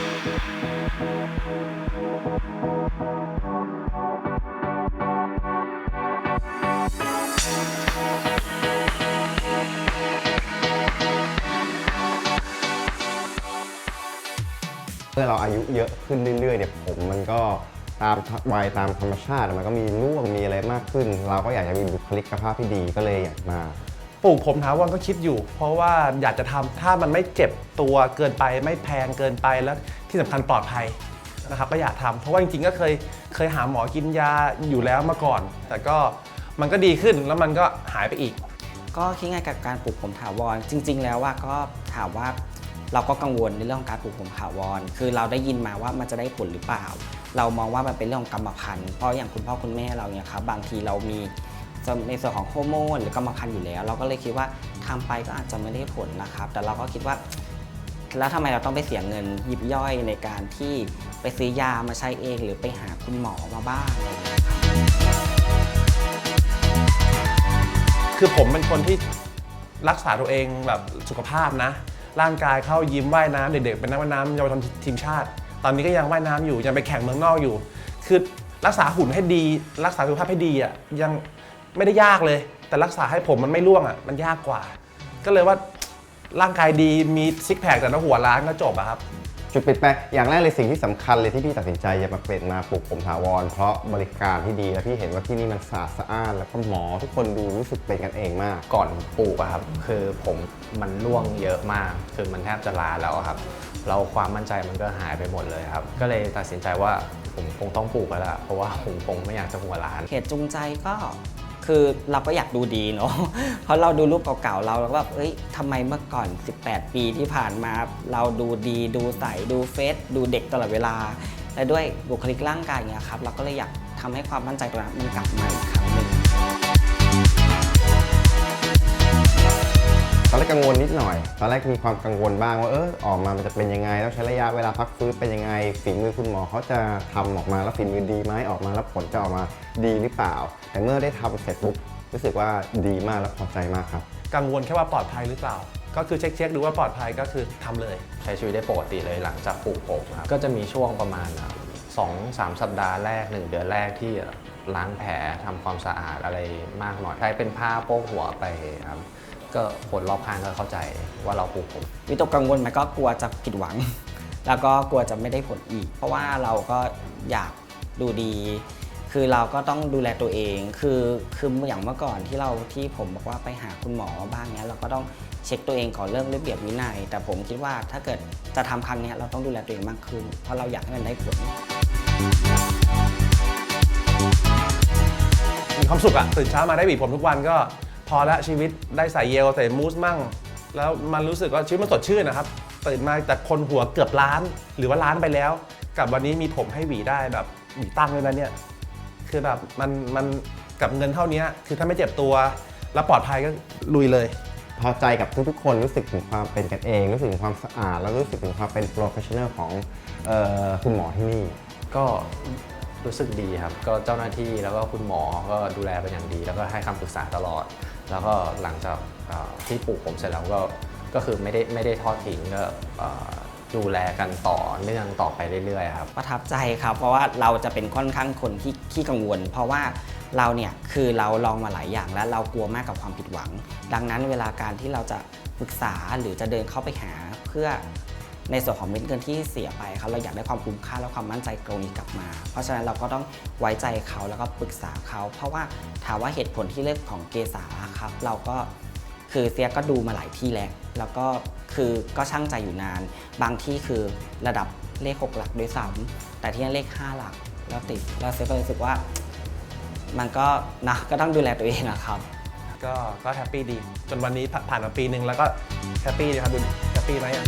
เมื่อเราอายุเยอะขึ้นเรื่อยๆเนี่ยผมมันก็ตามวัยตามธรรมชาติมันก็มีร่วงมีอะไรมากขึ้น เราก็อยากจะมีบุคลิกภาพที่ดีก็เลยอยากมา ปลูกผมถาวรก็คิดอยู่ เพราะว่าอยากจะทำถ้ามันไม่เจ็บตัวเกินไปไม่แพงเกินไปแล้วที่สำคัญปลอดภัยนะครับก็อยากทำเพราะว่าจริงๆก็เคยเคยหาหมอกินยาอยู่แล้วมาก่อน แต่ก็มันก็ดีขึ้นแล้วมันก็หายไปอีก ก็คิดไงกับการปลูกผมถาวรจริง ๆ แล้วว่าก็ถามว่าเราก็กังวลในเรื่องของการปลูกผมถาวรคือเราได้ยินมาว่ามันจะได้ผลหรือเปล่า เรามองว่ามันเป็นเรื่องของกรรมพันธุ์เพราะอย่างคุณพ่อคุณแม่เราเนี่ยครับบางทีเรามี ในส่วนของฮอร์โมนหรือกรรมพันธุ์อยู่แล้ว เราก็เลยคิดว่าทำไปก็อาจจะไม่ได้ผลนะครับ แต่เราก็คิดว่า แล้วทำไมเราต้องไปเสียเงินยิบย่อยในการที่ไปซื้อยามาใช้เองหรือไปหาคุณหมอมาบ้าง คือผมเป็นคนที่รักษาตัวเองแบบสุขภาพนะ ร่างกายเข้ายิมว่ายน้ำเด็กๆ เป็นนักว่ายน้ำเยาวชนทีมชาติ ตอนนี้ก็ยังว่ายน้ำอยู่ยังไปแข่งเมืองนอกอยู่ คือรักษาหุ่นให้ดี รักษาสุขภาพให้ดีอะยัง ไม่ได้ยากเลย แต่รักษาให้ผมมันไม่ร่วงอะมันยากกว่า ก็เลยว่าร่างกายดีมีซิกแพคแต่ละหัวล้านก็จบอะครับ จุดเปลี่ยนแปลงอย่างแรกเลยสิ่งที่สำคัญเลยที่พี่ตัดสินใจจะมาเป็นมาปลูกผมถาวร เพราะบริการที่ดีและพี่เห็นว่าที่นี่มันสะอาดสะอ้านแล้วก็หมอทุกคนดูรู้สึกเป็นกันเองมาก ก่อนปลูกอะครับ คือผมมันร่วงเยอะมาก คือมันแทบจะลาแล้วอะครับ เราความมั่นใจมันก็หายไปหมดเลยครับ ก็เลยตัดสินใจว่าผมคงต้องปลูกแล้วล่ะเพราะว่าผมคงไม่อยากจะหัวล้าน เหตุจูงใจก็ คือเราก็อยากดูดีเนาะเพราะเราดูรูปเก่าๆเราแล้วก็แบบเอ้ยทำไมเมื่อก่อน 18 ปีที่ผ่านมา เราดูดีดูใสดูเฟซดูเด็กตลอดเวลา และด้วยบุคลิกร่างกายเงี้ยครับเราก็เลยอยากทำให้ความมั่นใจตรงนั้นมันกลับมาอีกครั้งหนึ่ง กกังวลนิดหน่อย ตอนแรกมีความกังวลบ้างว่าเออออกมามันจะเป็นยังไง แล้วใช้ระยะเวลาพักฟื้นเป็นยังไงฝีมือคุณหมอเขาจะทำออกมาแล้วฝีมือดีไหมออกมาแล้วผลจะออกมาดีหรือเปล่า แต่เมื่อได้ทำเสร็จปุ๊บรู้สึกว่าดีมากและพอใจมากครับ กังวลแค่ว่าปลอดภัยหรือเปล่า ก็คือเช็คๆดูว่าปลอดภัยก็คือทำเลย ใช้ชีวิตได้ปกติเลยหลังจากปลูกผมครับก็จะมีช่วงประมาณสองสามสัปดาห์แรก1เดือนแรกที่ล้างแผลทำความสะอาดอะไรมากหน่อยใช้เป็นผ้าโป๊กหัวไปครับ ก็คนรอบข้างก็เข้าใจว่าเราปลูกผมวิตกกังวลมันก็กลัวจะผิดหวัง แล้วก็กลัวจะไม่ได้ผลอีก เพราะว่าเราก็อยากดูดี คือเราก็ต้องดูแลตัวเอง คือคืออย่างเมื่อก่อนที่เราที่ผมบอกว่าไปหาคุณหมอบ้างเนี้ยเราก็ต้องเช็คตัวเองก่อนเรื่องระเบียบวินัย แต่ผมคิดว่าถ้าเกิดจะทำครั้งเนี้ยเราต้องดูแลตัวเองมากขึ้น เพราะเราอยากให้มันได้ผล มีความสุขอะตื่นเช้ามาได้หวีผมทุกวันก็ พอละชีวิตได้ใส่เยลใส่มูสมั่ง แล้วมันรู้สึกว่าชีวิตมันสดชื่นนะครับ ตื่นมาจากคนหัวเกือบล้าน หรือว่าล้านไปแล้ว กับวันนี้มีผมให้หวีได้แบบหวีตั้งเลยนะเนี่ยคือแบบมันมันกับเงินเท่านี้คือถ้าไม่เจ็บตัวแล้วปลอดภัยก็ลุยเลย พอใจกับทุกๆคนรู้สึกถึงความเป็นกันเอง รู้สึกถึงความสะอาด แล้วรู้สึกถึงความเป็นโปรเฟชชั่นอลของออคุณหมอที่นี่ ก็รู้สึกดีครับ ก็เจ้าหน้าที่แล้วก็คุณหมอก็ดูแลเป็นอย่างดี แล้วก็ให้คำปรึกษาตลอด แล้วก็หลังจากที่ปลูกผมเสร็จแล้วก็ก็คือไม่ได้ไม่ได้ทอดทิ้งก็ดูแลกันต่อเนื่องต่อไปเรื่อยๆครับประทับใจครับ เพราะว่าเราจะเป็นค่อนข้างคนที่ขี้กังวล เพราะว่าเราเนี่ยคือเราลองมาหลายอย่างแล้วเรากลัวมากกับความผิดหวัง ดังนั้นเวลาการที่เราจะปรึกษาหรือจะเดินเข้าไปหาเพื่อ ในส่วนของเม็ดเงินที่เสียไปครับเราอยากได้ความคุ้มค่าและความมั่นใจตรงนี้กลับมา เพราะฉะนั้นเราก็ต้องไว้ใจเขาแล้วก็ปรึกษาเขา เพราะว่าถามว่าเหตุผลที่เลือกของเกษาครับเราก็คือเซียก็ดูมาหลายที่แล้ว แล้วก็คือก็ช่างใจอยู่นาน บางที่คือระดับเลข 6 หลักด้วยซ้ำแต่ที่นี่เลข 5 หลักแล้วติดแล้วเซียก็รู้สึกว่า มันก็นะก็ต้องดูแลตัวเองอะครับ ก็ก็แฮปปี้ดี จนวันนี้ผ่านมาปีหนึ่งแล้วก็แฮปปี้ดีครับดู ปีไหมอะ